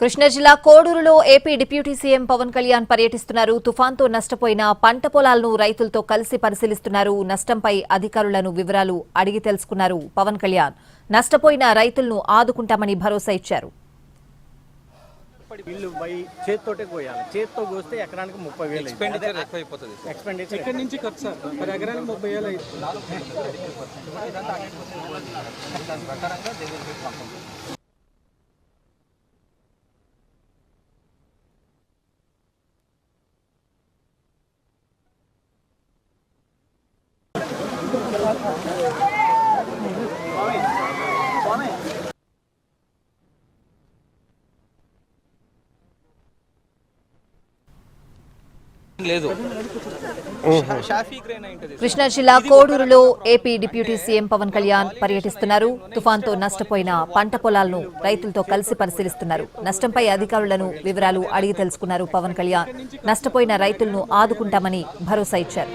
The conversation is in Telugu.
కృష్ణా జిల్లా కోడూరులో AP deputy CM Pawan Kalyan పర్యటిస్తున్నారు. తుఫాన్తో నష్టపోయిన పంట పొలాలను రైతులతో కలిసి పరిశీలిస్తున్నారు. నష్టంపై అధికారులను వివరాలు అడిగి తెలుసుకున్నారు పవన్ కళ్యాణ్. నష్టపోయిన రైతులను ఆదుకుంటామని భరోసా ఇచ్చారు. వీళ్ళు బై చేతితోటే కోయాలి. చేతితో కోస్తే ఎకరానికి ముప్పై వేలు ఎక్స్పెండిచర్ ఎక్కువ అయిపోతుంది ఎక్స్పెండిచర్ ఎక్కడి నుంచి ఖర్చు సార్? మరి ఎకరానికి ముప్పై వేలు అయితే లేదు. కృష్ణా జిల్లా కోడూరులో AP deputy CM Pawan Kalyan పర్యటిస్తున్నారు. తుఫాన్తో నష్టపోయిన పంట పొలాలను రైతులతో కలిసి పరిశీలిస్తున్నారు. నష్టంపై అధికారులను వివరాలు అడిగి తెలుసుకున్నారు పవన్ కళ్యాణ్. నష్టపోయిన రైతులను ఆదుకుంటామని భరోసా ఇచ్చారు.